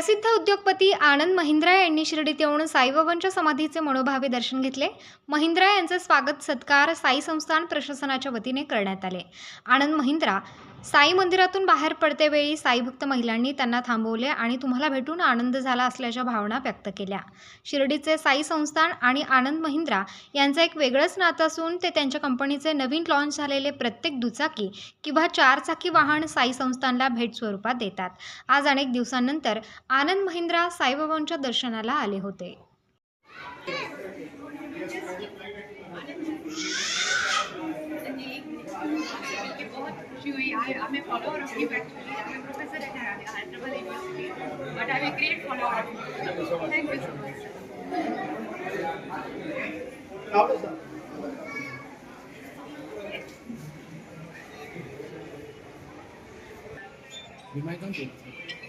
प्रसिद्ध उद्योगपती आनंद महिंद्रा यांनी शिर्डीत येऊन साईबाबांच्या समाधीचे मनोभावे दर्शन घेतले. महिंद्रा यांचे स्वागत सत्कार साई संस्थान प्रशासनाच्या वतीने करण्यात आले. आनंद महिंद्रा साई मंदिरातून बाहेर पडतेवेळी साईभक्त महिलांनी त्यांना थांबवले आणि तुम्हाला भेटून आनंद झाला असल्याच्या भावना व्यक्त केल्या. शिर्डीचे साई संस्थान आणि आनंद महिंद्रा यांचं एक वेगळंच नातं असून ते त्यांच्या कंपनीचे नवीन लॉन्च झालेले प्रत्येक दुचाकी किंवा चारचाकी वाहन साई संस्थानला भेट स्वरूपात देतात. आज अनेक दिवसांनंतर आनंद महिंद्रा साईबाबांच्या दर्शनाला आले होते. बहुत खुशी हुई I I am follower of you actually I am professor at Hyderabad university but I am great follower of thank you so much We might not.